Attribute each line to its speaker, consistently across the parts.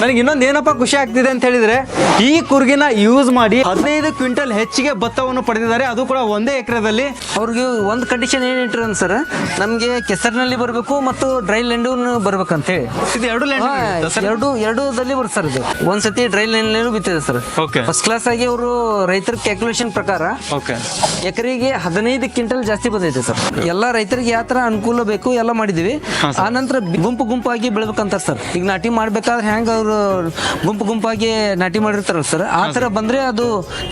Speaker 1: ನನಗೆ ಇನ್ನೊಂದು ಏನಪ್ಪ ಖುಷಿ ಆಗ್ತಿದೆ ಅಂತ ಹೇಳಿದ್ರೆ ಈ ಕುರ್ಗಿನ ಯೂಸ್ ಮಾಡಿ ಹದಿನೈದು ಕ್ವಿಂಟಲ್ ಹೆಚ್ಚಿಗೆ ಭತ್ತವನ್ನು ಪಡೆದಿದ್ದಾರೆ. ಅದು ಕೂಡ ಒಂದೇ ಎಕರೆದಲ್ಲಿ.
Speaker 2: ಅವ್ರಿಗೆ ಒಂದು ಕಂಡೀಷನ್ ಏನು ಅಂತ ಸರ್? ನಮಗೆ ಕೆಸರಿನಲ್ಲಿ ಬರಬೇಕು ಮತ್ತು ಡ್ರೈ ಲೆಂಡ್ ಬರ್ಬೇಕಂತೇಳಿ.
Speaker 1: ಇದು ಎರಡು ಲ್ಯಾಂಡ್
Speaker 2: ಎರಡು ಎರಡೂದಲ್ಲಿ ಬರುತ್ತೆ ಸರ್ ಇದು. ಒಂದ್ಸತಿ ಡ್ರೈ ಲೈನ್ ಬಿತ್ತಿದೆ ಸರ್. ಫಸ್ಟ್ ಕ್ಲಾಸ್ ಆಗಿ ಅವರು ರೈತರ ಕ್ಯಾಲ್ಕುಲೇಷನ್ ಪ್ರಕಾರ ಎಕರೆಗೆ ಹದಿನೈದು ಕ್ವಿಂಟಲ್ ಜಾಸ್ತಿ ಬಂದೈತೆ ಸರ್. ಎಲ್ಲ ರೈತರಿಗೆ ಯಾವ ತರ ಅನುಕೂಲ ಬೇಕು ಎಲ್ಲ ಮಾಡಿದೀವಿ ಆ ನಂತರ ಗುಂಪು ಗುಂಪಾಗಿ ಬೆಳಬೇಕಂತಾರೆ ಸರ್. ಈಗ ನಾಟಿ ಮಾಡ್ಬೇಕಾದ್ರೆ ಹೆಂಗ ಅವರು ಗುಂಪು ಗುಂಪಾಗಿ ನಾಟಿ ಮಾಡಿರ್ತಾರಲ್ಲ ಸರ್ ಆ ತರ ಬಂದ್ರೆ ಅದು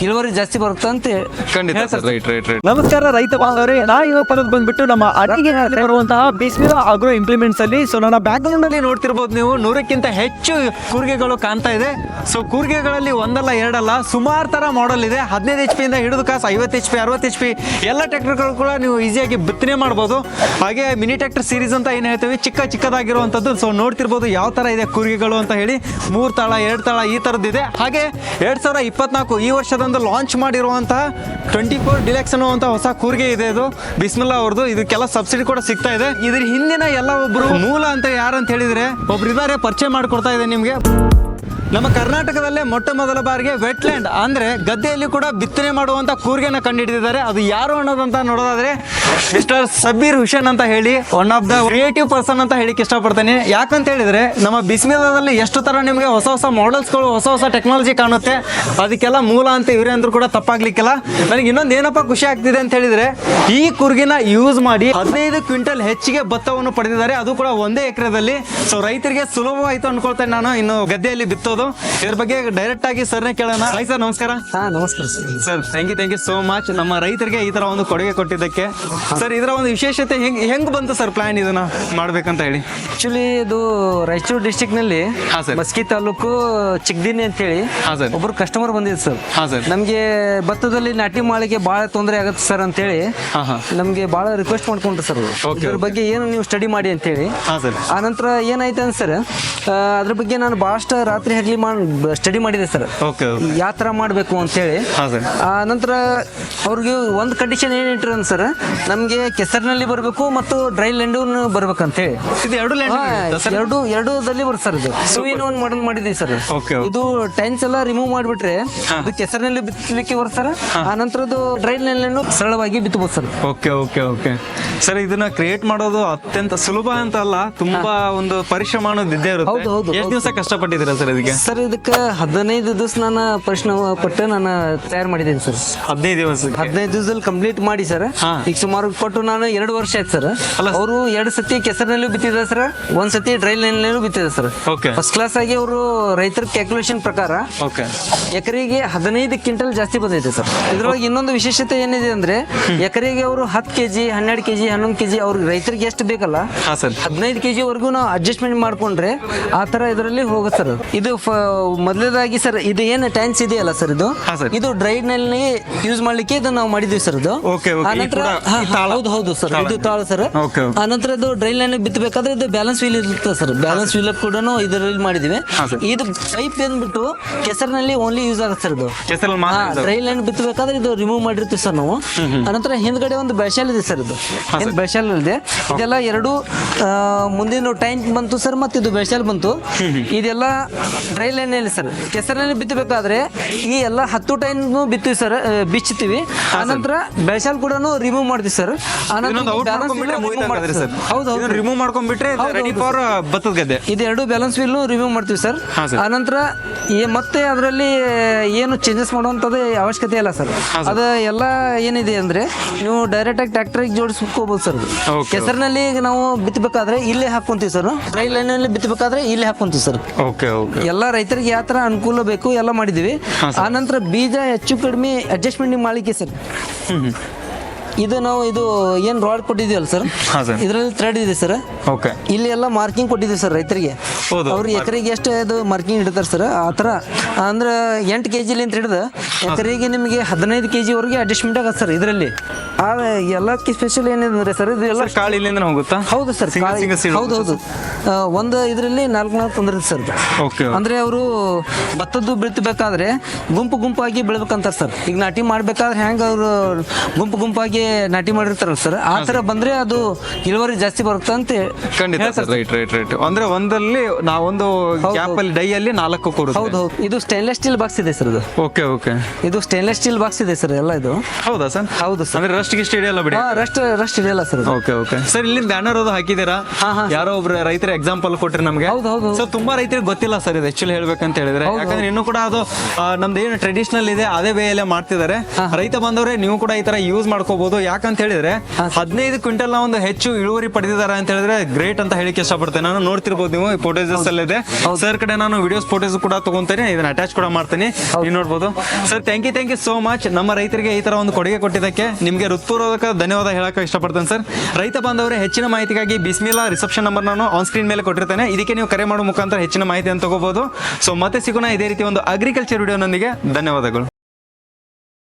Speaker 2: ಇಳುವರಿ ಜಾಸ್ತಿ ಬರುತ್ತೆ ಅಂತ
Speaker 1: ಖಂಡಿತ ಸರ್ ರೈಟ್ ರೈಟ್ ರೈಟ್.
Speaker 3: ನಮಸ್ಕಾರ ರೈತ ಬಾಂಧವರೇ. ನಾ ಇವಾಗ ಪದ ಬಂದ್ಬಿಟ್ಟು ನಮ್ಮ ಅಡಿಗೆ ಬರುವಂತಹ ಬಿಸ್ಮಿಲ್ ಆಗ್ರೋ ಇಂಪ್ಲಿಮೆಂಟ್ಸ್ ಅಲ್ಲಿ. ಸೊ ನನ್ನ ಬ್ಯಾಕ್ಗ್ರೌಂಡ್ ಅಲ್ಲಿ
Speaker 1: ಅಲ್ಲಿ ನೋಡ್ತಿರ್ಬೋದು ನೀವು. ನೂರಕ್ಕಿಂತ ಹೆಚ್ಚು ಕೂರ್ಗೆಗಳು ಕಾಣ್ತಾ ಇದೆ. ಸೊ ಕೂರ್ಗೆಗಳಲ್ಲಿ ಒಂದಲ್ಲ ಎರಡಲ್ಲ ಸುಮಾರು ತರ ಮಾಡೆಲ್ ಇದೆ. ಹದಿನೈದು ಎಚ್ ಇಂದ ಹಿಡಿದು ಕಾಸು ಐವತ್ತು ಎಚ್ ಪಿ ಅರವತ್ತು ಎಚ್ ಪಿ ಎಲ್ಲ ಟ್ರ್ಯಾಕ್ಟರ್ಗಳು ಕೂಡ ನೀವು ಈಸಿಯಾಗಿ ಬಿತ್ತನೆ ಮಾಡ್ಬೋದು. ಹಾಗೆ ಮಿನಿ ಟ್ರ್ಯಾಕ್ಟರ್ ಸೀರೀಸ್ ಅಂತ ಏನು ಹೇಳ್ತೀವಿ? ಚಿಕ್ಕ ಚಿಕ್ಕದಾಗಿರುವಂಥದ್ದು. ಸೊ ನೋಡ್ತಿರ್ಬೋದು ಯಾವ ತರ ಇದೆ ಕೂರ್ಗೆಗಳು ಅಂತ ಹೇಳಿ. ಮೂರು ತಾಳ, ಎರಡು ತಾಳ ಈ ಥರದ್ದಿದೆ ಹಾಗೆ ಎರಡು ಸಾವಿರ ಇಪ್ಪತ್ನಾಲ್ಕು ಈ ವರ್ಷದಂದು ಲಾಂಚ್ ಮಾಡಿರುವಂತಹ ಟ್ವೆಂಟಿ ಫೋರ್ ಡಿಲೆಕ್ಸ್ ಅನ್ನುವಂಥ ಹೊಸ ಕೂರ್ಗೆ ಇದೆ ಇದು. ಬಿಸ್ಮಿಲ್ಲಾ ಅವ್ರದ್ದು. ಇದಕ್ಕೆಲ್ಲ ಸಬ್ಸಿಡಿ ಕೂಡ ಸಿಗ್ತಾ ಇದೆ. ಇದ್ರ ಹಿಂದಿನ ಎಲ್ಲ ಒಬ್ರು ಮೂಲ ಅಂತ ಯಾರಂತ ಹೇಳಿದ್ರೆ ಒಬ್ರು ಇದಾರೆ, ಪರಿಚಯ ಮಾಡಿಕೊಡ್ತಾ ಇದೆ ನಿಮಗೆ. ನಮ್ಮ ಕರ್ನಾಟಕದಲ್ಲೇ ಮೊಟ್ಟ ಮೊದಲ ಬಾರಿಗೆ ವೆಟ್ಲ್ಯಾಂಡ್ ಅಂದ್ರೆ ಗದ್ದೆಯಲ್ಲಿ ಕೂಡ ಬಿತ್ತನೆ ಮಾಡುವಂತ ಕೂರ್ಗೆನ ಕಂಡುಹಿಡಿದಿದ್ದಾರೆ ಅದು ಯಾರು ಅನ್ನೋದಂತ ನೋಡೋದಾದ್ರೆ ಮಿಸ್ಟರ್ ಸಬೀರ್ ಹುಸೇನ್ ಅಂತ ಹೇಳಿ one of the creative person ಅಂತ ಹೇಳಿಕ್ಕೆ ಇಷ್ಟಪಡ್ತೇನೆ. ಯಾಕಂತ ಹೇಳಿದ್ರೆ, ನಮ್ಮ ಬಿಸಿಮಿಲದಲ್ಲಿ ಎಷ್ಟು ತರ ನಿಮಗೆ ಹೊಸ ಹೊಸ ಮಾಡೆಲ್ಸ್ಗಳು ಹೊಸ ಹೊಸ ಟೆಕ್ನಾಲಜಿ ಕಾಣುತ್ತೆ, ಅದಕ್ಕೆಲ್ಲ ಮೂಲ ಅಂತ ಇವರೇ ಅಂದ್ರೂ ಕೂಡ ತಪ್ಪಾಗ್ಲಿಕ್ಕಿಲ್ಲ. ನನಗೆ ಇನ್ನೊಂದು ಏನಪ್ಪ ಖುಷಿ ಆಗ್ತಿದೆ ಅಂತ ಹೇಳಿದ್ರೆ, ಈ ಕುರ್ಗಿನ ಯೂಸ್ ಮಾಡಿ ಹದಿನೈದು ಕ್ವಿಂಟಲ್ ಹೆಚ್ಚಿಗೆ ಭತ್ತವನ್ನು ಪಡೆದಿದ್ದಾರೆ. ಅದು ಕೂಡ ಒಂದೇ ಎಕರೆದಲ್ಲಿ. ಸೊ ರೈತರಿಗೆ ಸುಲಭವಾಯಿತು ಅನ್ಕೊಳ್ತೇನೆ ನಾನು. ಇನ್ನು ಗದ್ದೆಯಲ್ಲಿ ಬಿತ್ತೋದು ಇದ್ರ ಬಗ್ಗೆ ಡೈರೆಕ್ಟ್ ಆಗಿ ಸರ್ನೇ ಕೇಳೋಣ. ಹಾಯ್ ಸರ್ ನಮಸ್ಕಾರ.
Speaker 2: ಹಾ ನಮಸ್ಕಾರ sir
Speaker 1: sir thank you thank you so much ನಮ್ಮ ರೈತರಿಗೆ ಈ ತರ ಒಂದು ಕೊಡುಗೆ ಕೊಟ್ಟಿದ್ದಕ್ಕೆ. ಸರ್ ಇದರ ಒಂದು ವಿಶೇಷತೆ ಹೆಂಗ್ ಹೆಂಗ್ ಬಂತು ಸರ್ ಪ್ಲಾನ್ ಇದನ್ನ ಮಾಡ್ಬೇಕಂತ ಹೇಳಿ?
Speaker 2: ಆಕ್ಚುಲಿ ಇದು ರಾಯಚೂರು ಡಿಸ್ಟಿಕ್ನಲ್ಲಿ
Speaker 1: ಹಾ, ಸರ್
Speaker 2: ಮಸ್ಕಿ ತಾಲೂಕು ಚಿಕ್ಕದಿನಿ ಅಂತೇಳಿ
Speaker 1: ಹಾ, ಸರ್
Speaker 2: ಒಬ್ರು ಕಸ್ಟಮರ್ ಬಂದಿದ್ರು ಸರ್
Speaker 1: ಹಾ, ಸರ್
Speaker 2: ನಮ್ಗೆ ಭತ್ತದಲ್ಲಿ ನಾಟಿ ಮಾಡಿಕೆ ಬಹಳ ತೊಂದರೆ ಆಗುತ್ತೆ ಸರ್ ಅಂತೇಳಿ
Speaker 1: ಹಾ, ಹಾ.
Speaker 2: ನಮ್ಗೆ ಬಹಳ ರಿಕ್ವೆಸ್ಟ್ ಮಾಡ್ಕೊಂಡ್ರು ಸರ್
Speaker 1: Okay,
Speaker 2: ಇದ್ರ ಬಗ್ಗೆ ಏನು ನೀವು ಸ್ಟಡಿ ಮಾಡಿ ಅಂತೇಳಿ.
Speaker 1: ಹಾ ಸರ್
Speaker 2: ಆ ನಂತರ ಏನಾಯ್ತು ಅಂದ್ರೆ ಸರ್ ಅದ್ರ ಬಗ್ಗೆ ನಾನು ಬಹಳಷ್ಟು ರಾತ್ರಿ ಹಗಲಿ ಮಾಡಿ ಸ್ಟಡಿ ಮಾಡಿದೆ ಸರ್
Speaker 1: ಓಕೆ
Speaker 2: ಯಾವ ಥರ ಮಾಡಬೇಕು ಅಂತೇಳಿ. ಆ ನಂತರ ಅವ್ರಿಗೆ ಒಂದು ಕಂಡೀಷನ್ ಏನು ಇಟ್ಟರು ಸರ್ ನಮಗೆ ಕೆಸರಿನಲ್ಲಿ ಬರಬೇಕು ಮತ್ತು ಡ್ರೈ ಲ್ಯಾಂಡ್ ಬರ್ಬೇಕಂತೇಳಿ
Speaker 1: ಇದು ಎರಡು
Speaker 2: ಎರಡು ಎರಡೂದಲ್ಲಿ ಬರುತ್ತೆ ಸರ್ ಇದು. ಸುವಿನ ಒಂದು ಮಾಡಲ್ ಮಾಡಿದೀವಿ ಸರ್. ಇದು ಟೈನ್ಸ್ ಎಲ್ಲ ರಿಮೂವ್ ಮಾಡಿಬಿಟ್ರೆ ಇದು ಕೆಸರಿನಲ್ಲಿ ಬಿತ್ತಲಿಕ್ಕೆ ಸರ್ ಆ ನಂತರದ್ದು ಡ್ರೈ ಲ್ಯಾಂಡ್ ಸರಳವಾಗಿ ಬಿತ್ತಬಹುದು sir
Speaker 1: okay okay okay sir ಇದನ್ನ ಕ್ರಿಯೇಟ್ ಮಾಡೋದು ಅತ್ಯಂತ ಸುಲಭ ಅಂತ ಅಲ್ಲ ತುಂಬಾ ಒಂದು ಪರಿಶ್ರಮ ಅನ್ನೋದು ಇದ್ದೇ ಇರುತ್ತೆ. ಎಷ್ಟು. ದಿವಸ ಕಷ್ಟಪಟ್ಟಿದ್ದೀರಾ ಸರ್ ಇದಕ್ಕೆ?
Speaker 2: ಸರ್ ಇದಕ್ಕೆ ಹದಿನೈದು ದಿವಸ ನಾನು ಪ್ರಶ್ನೆ ಪಟ್ಟು ನಾನು ತಯಾರು ಮಾಡಿದ್ದೀನಿ ಸರ್.
Speaker 1: ಹದಿನೈದು ದಿವಸ
Speaker 2: ಹದಿನೈದು ದಿವಸದಲ್ಲಿ ಕಂಪ್ಲೀಟ್ ಮಾಡಿ ಸರ್. ಈಗ ಸುಮಾರು ಕೊಟ್ಟು ನಾನು ಎರಡು ವರ್ಷ ಆಯ್ತು ಸರ್. ಅವರು ಎರಡು ಸತಿ ಕೆಸರಿನಲ್ಲೂ ಬಿತ್ತಿದ್ದಾರೆ ಸರ್. ಒಂದ್ ಸತಿ ಡ್ರೈ ಲೈನ್ನಲ್ಲೂ ಬಿತ್ತಿದೆ ಸರ್ ಫಸ್ಟ್ ಕ್ಲಾಸ್ ಆಗಿ ಅವರು ರೈತರ ಕ್ಯಾಲ್ಕುಲೇಷನ್ ಪ್ರಕಾರ ಎಕರೆಗೆ ಹದಿನೈದು ಕ್ವಿಂಟಲ್ ಜಾಸ್ತಿ ಬಂದೈತೆ ಸರ್. ಇದ್ರೊಳಗೆ ಇನ್ನೊಂದು ವಿಶೇಷತೆ ಏನಿದೆ ಅಂದ್ರೆ ಎಕರೆಗೆ ಅವರು ಹತ್ತು ಕೆಜಿ ಹನ್ನೆರಡು ಕೆಜಿ ಹನ್ನೊಂದು ಕೆಜಿ ಅವ್ರಿಗೆ ರೈತರಿಗೆ ಎಷ್ಟು ಬೇಕಲ್ಲ? ಹದಿನೈದು ಕೆಜಿ ವರೆಗೂ ನಾವು ಅಡ್ಜಸ್ಟ್ಮೆಂಟ್ ಮಾಡ್ಕೊಂಡ್ರೆ ಆ ತರ ಇದರಲ್ಲಿ ಹೋಗುತ್ತೆ ಸರ್. ಇದು ಫ- ಮೊದಲನೇದಾಗಿ ಸರ್ ಇದು ಏನು ಟ್ಯಾಂಕ್ಸ್ ಇದೆಯಲ್ಲ ಸರ್ ಇದು?
Speaker 1: ಹಾ, sir.
Speaker 2: ಇದು ಡ್ರೈ ನಲ್ಲಿ ಯೂಸ್ ಮಾಡ್ಲಿಕ್ಕೆ ಇದು ನಾವು ಮಾಡಿದ್ವಿ ಸರ್ ಇದು.
Speaker 1: Okay, okay.
Speaker 2: ಆ
Speaker 1: ಈ
Speaker 2: ನಂತರ
Speaker 1: ಕೂಡ
Speaker 2: ಹಾ,
Speaker 1: ತಾಳ.
Speaker 2: ಹೌದು ಹೌದು ಸರ್.
Speaker 1: ತಾಳ.
Speaker 2: ಇದು ತಾಳ ಸರ್.
Speaker 1: Okay, okay.
Speaker 2: ಆ ನಂತರ ಇದು ಡ್ರೈ ಲೈನ್ ಬಿತ್ತಬೇಕಾದ್ರೆ ಇದು ಬ್ಯಾಲೆನ್ಸ್ ವೀಲ್ ಇರುತ್ತೆ ಸರ್. ಬ್ಯಾಲೆನ್ಸ್ ವೀಲ್ ಕೂಡ ಇದರಲ್ಲಿ ಮಾಡಿದ್ವಿ
Speaker 1: ಹಾ, sir.
Speaker 2: ಇದು ಪೈಪ್ ಬಂದ್ಬಿಟ್ಟು ಕೆಸರಿನಲ್ಲಿ ಓನ್ಲಿ ಯೂಸ್ ಆಗುತ್ತೆ ಸರ್ ಇದು.
Speaker 1: ಕೆಸರಲ್ಲಿ ಮಾತ್ರ ಇದು.
Speaker 2: ಡ್ರೈ ಲೈನ್ ಬಿತ್ತಬೇಕಾದ್ರೆ ಇದು ರಿಮೂವ್ ಮಾಡಿರ್ತೀವಿ ಸರ್ ನಾವು. ಅನಂತರ ಹಿಂದ್ಗಡೆ ಒಂದು ಬೆಳಶಾಲ್ ಇದೆ ಸರ್ ಇದು. ಹಿಂದ್ ಬೆಳಶಾಲ್ ಇದೆ ಇದೆಲ್ಲ ಎರಡು ಆ, ಮುಂದಿನ ಟೈಮ್ ಬಂತು ಸರ್ ಮತ್ತೆ ಇದು ಬೆಳಶಾಲ್ ಬಂತು ಇದೆಲ್ಲ ಡ್ರೈ ಲೈನ್ ಅಲ್ಲಿ ಸರ್. ಕೆಸರಿನಲ್ಲಿ ಬಿತ್ತಬೇಕಾದ್ರೆ ಈ ಎಲ್ಲ ಹತ್ತು ಟೈನ್ ಬಿತ್ತೀವಿ ಸರ್ ಬಿಚ್ಚುತ್ತೀವಿ. ಆನಂತರ ಬೆಳಸಾಲ್ ಕೂಡ ರಿಮೂವ್ ಮಾಡ್ತೀವಿ ಸರ್. ಹೌದು ಹೌದು.
Speaker 1: ರಿಮೂವ್ ಮಾಡ್ಕೊಂಡ್ಬಿಟ್ರೆ ರೆಡಿ ಫಾರ್ ಭತ್ತದ ಗದ್ದೆ.
Speaker 2: ಇದೆರಡು ಬ್ಯಾಲೆನ್ಸ್ ವೀಲ್ ರಿಮೂವ್ ಮಾಡ್ತೀವಿ ಸರ್. ಆನಂತರ ಈ ಮತ್ತೆ ಅದರಲ್ಲಿ ಏನು ಚೇಂಜಸ್ ಮಾಡುವಂಥದ್ದು ಅವಶ್ಯಕತೆ ಇಲ್ಲ ಸರ್. ಅದು ಎಲ್ಲ ಏನಿದೆ ಅಂದ್ರೆ ನೀವು ಡೈರೆಕ್ಟ್ ಆಗಿ ಟ್ರ್ಯಾಕ್ಟರ್ಗೆ ಜೋಡಿಸ್ಕೋಬಹುದು ಸರ್. ಕೆಸರಿನಲ್ಲಿ ನಾವು ಬಿತ್ತಬೇಕಾದ್ರೆ ಇಲ್ಲೇ ಹಾಕೊಂತೀವಿ ಸರ್. ಡ್ರೈ ಲೈನಲ್ಲಿ ಬಿತ್ತಬೇಕಾದ್ರೆ ಇಲ್ಲೇ ಹಾಕೊಂತೀವಿ ಸರ್.
Speaker 1: Okay okay.
Speaker 2: ಎಲ್ಲ ರೈತರಿಗೆ ಯಾವ ಥರ ಅನುಕೂಲ ಬೇಕು ಎಲ್ಲ ಮಾಡಿದ್ದೀವಿ. ನಂತರ ಬೀಜ ಹೆಚ್ಚು ಕಡಿಮೆ ಅಡ್ಜಸ್ಟ್ಮೆಂಟ್ ಮಾಡಲಿಕ್ಕೆ ಸರ್. ಇದು ನಾವು ಇದು ಏನು ರಾಡ್ ಕೊಟ್ಟಿದ್ದೀವಲ್ಲ ಸರ್
Speaker 1: ಹಾ.
Speaker 2: ಇದರಲ್ಲಿ ಥ್ರೆಡ್ ಇದೆ ಸರ್
Speaker 1: ಓಕೆ
Speaker 2: ಇಲ್ಲಿ ಎಲ್ಲ ಮಾರ್ಕಿಂಗ್ ಕೊಟ್ಟಿದ್ದೀವಿ ಸರ್ ರೈತರಿಗೆ.
Speaker 1: ಹೌದು.
Speaker 2: ಅವ್ರು ಎಕರೆಗೆ ಎಷ್ಟು ಇದು ಮಾರ್ಕಿಂಗ್ ಇಡ್ತಾರೆ ಸರ್ ಆ ಥರ ಅಂದ್ರೆ ಎಂಟು ಕೆ ಜಿಲಿಂತ ಹಿಡಿದು ಎಕರೆಗೆ ನಿಮಗೆ ಹದಿನೈದು ಕೆ ಜಿವರೆಗೆ ಅಡ್ಜಸ್ಟ್ಮೆಂಟ್ ಆಗತ್ತೆ ಸರ್ ಇದರಲ್ಲಿ. ಆ ಎಲ್ಲಕ್ಕೆ ಸ್ಪೆಷಲ್ ಏನಿದೆ ಸರ್ ಇದು ಎಲ್ಲ
Speaker 1: ಕಾಳು ಇಲ್ಲಿಂದ ಹೋಗುತ್ತಾ?
Speaker 2: ಹೌದು ಸರ್ ಹೌದು ಹೌದು. ಒಂದು ಇದರಲ್ಲಿ ನಾಲ್ಕು ನಾಲ್ಕು ತಂದಿರುತ್ತೆ ಸರ್
Speaker 1: ಓಕೆ
Speaker 2: ಅಂದ್ರೆ ಅವರು ಭತ್ತದ್ದು ಬಿತ್ತಬೇಕಾದ್ರೆ ಗುಂಪು ಗುಂಪಾಗಿ ಬೆಳಿಬೇಕಂತಾರೆ ಸರ್ ಈಗ ನಾಟಿ ಮಾಡ್ಬೇಕಾದ್ರೆ ಹೆಂಗೆ ಅವರು ಗುಂಪು ಗುಂಪಾಗಿ ನಾಟಿ ಮಾಡಿರ್ತಾರಲ್ಲ ಸರ್ ಆ ತರ ಬಂದ್ರೆ ಅದು ಇಳುವರಿ ಜಾಸ್ತಿ ಬರುತ್ತೆ ಅಂತ
Speaker 1: ಖಂಡಿತ ಸರ್ ರೈಟ್ ರೈಟ್ ರೈಟ್. ಅಂದ್ರೆ ಒಂದಲ್ಲಿ ನಾವೊಂದು ಗ್ಯಾಪ್ ಅಲ್ಲಿ ಡೈ ಅಲ್ಲಿ ನಾಲ್ಕು ಕೊಡುದು.
Speaker 2: ಹೌದು ಹೌದು. ಇದು ಸ್ಟೇನ್ಲೆಸ್ ಸ್ಟೀಲ್ ಬಾಕ್ಸ್ ಇದೆ ಸರ್ ಇದು.
Speaker 1: Okay okay.
Speaker 2: ಇದು ಸ್ಟೇನ್ಲೆಸ್ ಸ್ಟೀಲ್ ಬಾಕ್ಸ್ ಇದೆ ಸರ್ ಎಲ್ಲ ಇದು.
Speaker 1: ಹೌದಾ ಸರ್?
Speaker 2: ಹೌದು ಸರ್.
Speaker 1: ಅಂದ್ರೆ ರಸ್ಟ್ ಗಿಸ್ಟ್ ಹಿಡಿಯಲ್ಲ ಬಿಡಿ?
Speaker 2: ಹಾ ರಸ್ಟ್ ರಸ್ಟ್ ಇದೆಯಲ್ಲ ಸರ್ ಇದು.
Speaker 1: Okay okay. ಸರ್ ಇಲ್ಲಿ ಬ್ಯಾನರ್ ಅದು ಹಾಕಿದೀರಾ
Speaker 2: ಹಾ, ಹಾ.
Speaker 1: ಯಾರೋ ಒಬ್ರು ರೈತರ ಎಕ್ಸಾಂಪಲ್ ಕೊಟ್ರಿ ನಮಗೆ.
Speaker 2: ಹೌದು, ಹೌದು,
Speaker 1: ಸರ್ ತುಂಬಾ ರೈತರಿಗೆ ಗೊತ್ತಿಲ್ಲ ಸರ್ ಇದು ಆಕ್ಚುಲಿ ಹೇಳ್ಬೇಕಂತ ಹೇಳಿದ್ರೆ.
Speaker 2: ಹೌದು,
Speaker 1: ಯಾಕಂದ್ರೆ ಇನ್ನು ಕೂಡ ಅದು ಆ, ನಮ್ದು ಏನು ಟ್ರೆಡಿಷನಲ್ ಇದೆ ಅದೇ ವೇಯಲ್ಲೇ ಮಾಡ್ತಿದ್ದಾರೆ. ರೈತ ಬಂದವರೇ ನೀವು ಕೂಡ ಈ ತರ ಯೂಸ್ ಮಾಡ್ಕೋಬಹುದು ಯಾಕಂತ ಹೇಳಿದ್ರೆ ಹದಿನೈದು ಕ್ವಿಂಟಲ್ ಒಂದು ಹೆಚ್ಚು ಇಳುವರಿ ಪಡೆದಿದ್ದಾರೆ ಅಂತ ಹೇಳಿದ್ರೆ ಗ್ರೇಟ್ ಅಂತ ಹೇಳಿಕ್ಕೆ ಇಷ್ಟಪಡ್ತೇನೆ. ನಾನು ನೋಡ್ತಿರ್ಬೋದು ನೀವು ಫೋಟೋಸಸ್ ಅಲ್ಲಿ ಇದೆ ಸರ್ ಕಡೆ ನಾನು ವಿಡಿಯೋಸ್ ಫೋಟೋಸ್ ಕೂಡ ತಗೊಂತೇನೆ. ಇದನ್ನ ಅಟ್ಯಾಚ್ ಕೂಡ ಮಾಡ್ತೀನಿ. ನೀವು ನೋಡ್ಬೋದು. Sir thank you thank you so much ನಮ್ಮ ರೈತರಿಗೆ ಈ ತರ ಒಂದು ಕೊಡುಗೆ ಕೊಟ್ಟಿದ್ದಕ್ಕೆ ನಿಮಗೆ ಹೃತ್ಪೂರ್ವಕ ಧನ್ಯವಾದ ಹೇಳಕ್ಕೆ ಇಷ್ಟಪಡ್ತೇನೆ ಸರ್ ರೈತ ಬಾಂಧವರೇ ಹೆಚ್ಚಿನ ಮಾಹಿತಿಗಾಗಿ ಬಿಸ್ಮಿಲಾ ರಿಸೆಪ್ಷನ್ ನಂಬರ್ ನಾನು ಆನ್ ಸ್ಕ್ರೀನ್ ಮೇಲೆ ಕೊಟ್ಟಿರ್ತೇನೆ. ಇದಕ್ಕೆ ನೀವು ಕರೆ ಮಾಡುವ ಮುಖಾಂತರ ಹೆಚ್ಚಿನ ಮಾಹಿತಿಯನ್ನು ತಗೋಬಹುದು ಸೊ ಮತ್ತೆ ಸಿಗೋಣ ಇದೇ ರೀತಿ ಒಂದು ಅಗ್ರಿಕಲ್ಚರ್ ವಿಡಿಯೋನೊಂದಿಗೆ ಧನ್ಯವಾದಗಳು.